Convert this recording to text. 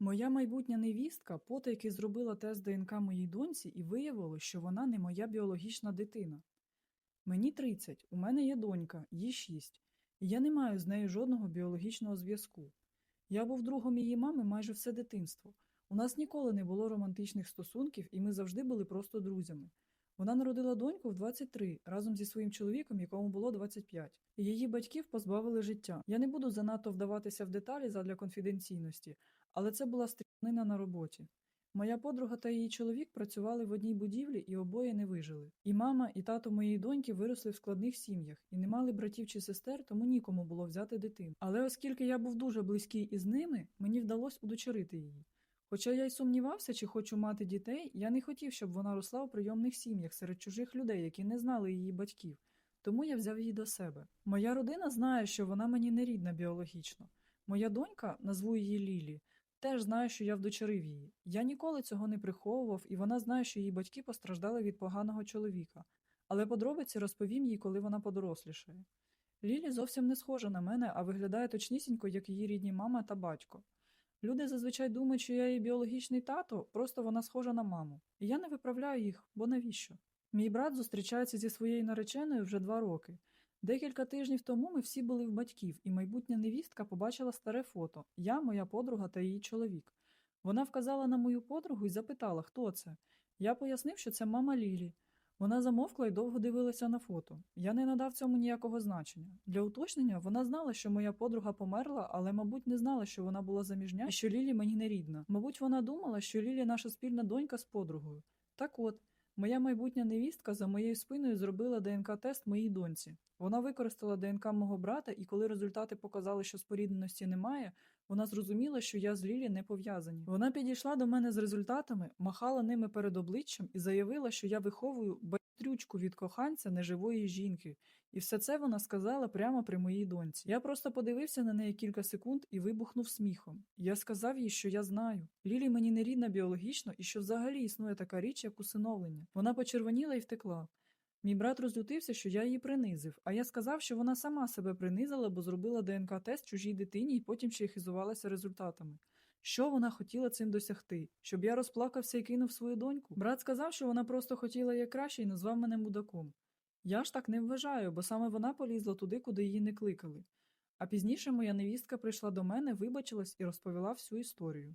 Моя майбутня невістка потайки зробила тест ДНК моїй доньці і виявилось, що вона не моя біологічна дитина. Мені 30, у мене є донька, їй 6, і я не маю з нею жодного біологічного зв'язку. Я був другом її мами майже все дитинство. У нас ніколи не було романтичних стосунків, і ми завжди були просто друзями. Вона народила доньку в 23 разом зі своїм чоловіком, якому було 25. І Її батьків позбавили життя. Я не буду занадто вдаватися в деталі задля конфіденційності, але це була стрілянина на роботі. Моя подруга та її чоловік працювали в одній будівлі і обоє не вижили. І мама, і тато моєї доньки виросли в складних сім'ях і не мали братів чи сестер, тому нікому було взяти дитину. Але оскільки я був дуже близький із ними, мені вдалося удочерити її. Хоча я й сумнівався, чи хочу мати дітей, я не хотів, щоб вона росла у прийомних сім'ях серед чужих людей, які не знали її батьків. Тому я взяв її до себе. Моя родина знає, що вона мені не рідна біологічно. Моя донька, назву її Лілі, теж знає, що я вдочерив її. Я ніколи цього не приховував, і вона знає, що її батьки постраждали від поганого чоловіка. Але подробиці розповім їй, коли вона подорослішає. Лілі зовсім не схожа на мене, а виглядає точнісінько, як її рідні мама та батько. Люди зазвичай думають, що я її біологічний тато, просто вона схожа на маму. І я не виправляю їх, бо навіщо? Мій брат зустрічається зі своєю нареченою вже два роки. Декілька тижнів тому ми всі були в батьків, і майбутня невістка побачила старе фото я, моя подруга та її чоловік. Вона вказала на мою подругу і запитала, хто це. Я пояснив, що це мама Лілі. Вона замовкла і довго дивилася на фото. Я не надав цьому ніякого значення. Для уточнення вона знала, що моя подруга померла, але, мабуть, не знала, що вона була заміжня і що Лілі мені не рідна. Мабуть, вона думала, що Лілі наша спільна донька з подругою. Так от, моя майбутня невістка за моєю спиною зробила ДНК-тест моїй доньці. Вона використала ДНК мого брата, і коли результати показали, що спорідненості немає, вона зрозуміла, що я з Лілі не пов'язані. Вона підійшла до мене з результатами, махала ними перед обличчям і заявила, що я виховую байтрючку від коханця неживої жінки. І все це вона сказала прямо при моїй доньці. Я просто подивився на неї кілька секунд і вибухнув сміхом. Я сказав їй, що я знаю. Лілі мені не рідна біологічно і що взагалі існує така річ, як усиновлення. Вона почервоніла і втекла. Мій брат розлютився, що я її принизив, а я сказав, що вона сама себе принизила, бо зробила ДНК-тест чужій дитині і потім ще й хизувалася результатами. Що вона хотіла цим досягти? Щоб я розплакався і кинув свою доньку? Брат сказав, що вона просто хотіла як краще і назвав мене мудаком. Я ж так не вважаю, бо саме вона полізла туди, куди її не кликали. А пізніше моя невістка прийшла до мене, вибачилась і розповіла всю історію.